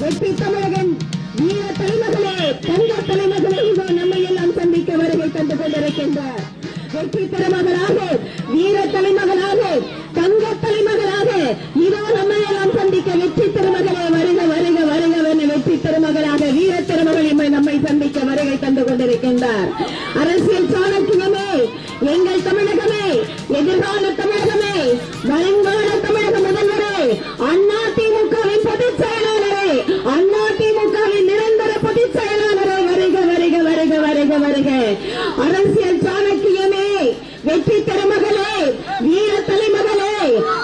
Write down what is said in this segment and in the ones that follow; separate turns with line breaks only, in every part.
வெற்றி தமிழகம் வீர தலைமகளே நம்மை எல்லாம் சந்திக்க வருகை தந்து கொண்டிருக்கின்றார். வெற்றி பெருமகளாக வீர தலைமகளாக இதோ நம்மை எல்லாம் சந்திக்க வெற்றி பெருமகளே வருக வருக வருகவென வெற்றி பெருமகளாக வீர திருமகளை நம்மை சந்திக்க வருகை தந்து அரசியல் சாணக்கியமே எங்கள் தமிழகமே எதிர்கால தமிழகமே வருங்கால தமிழக முதல்வரே அண்ணா திமுகவின் பொதுச் செயலாளரே அண்ணா திமுகவின் நிரந்தர பொதுச் செயலாளரே வருக வருக வருக வருக வருக. அரசியல் சாணக்கியமே வெற்றி திருமகளே வீர தலைமகளே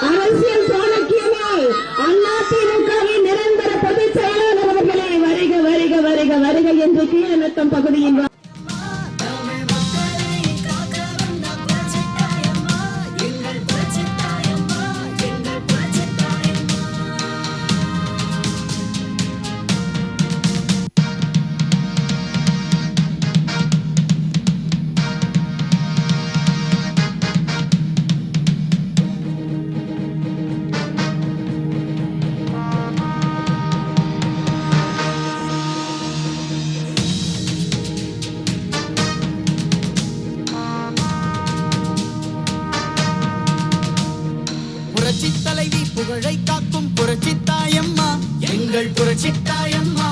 அரசியல் சாணக்கியமே அண்ணா திமுகவின் நிரந்தர பொதுச் செயலாளர் அவர்களே வருக வருக வருக வருக என்று கீழநத்தம் பகுதியின்
காக்கும் புரட்சி தாயம்மா எங்கள் புரட்சி தாயம்மா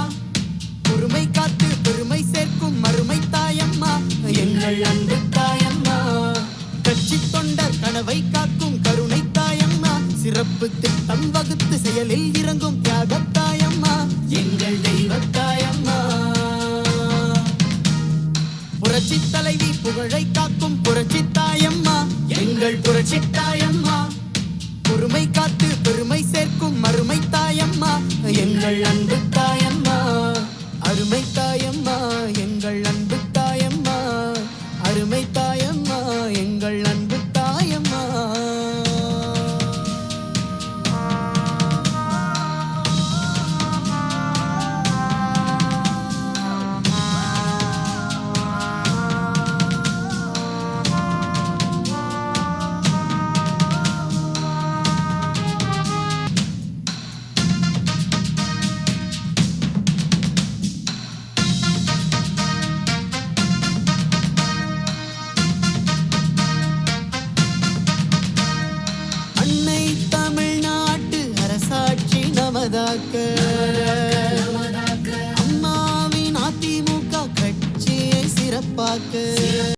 பொறுமை காத்து பெருமை சேர்க்கும் மறுமை தாயம்மா. எங்கள் அன்பு தாயம்மா. கட்சி தொண்டர் கனவை காக்கும் கருணை தாயம்மா. சிறப்பு திட்டம் வகுத்து செயலில் இறங்கும் தியாக தாயம்மா. எங்கள் தெய்வ தாயம்மா. புரட்சி தலைவி புகழை காக்கும் புரட்சி தாயம்மா. எங்கள் புரட்சி அன்பு que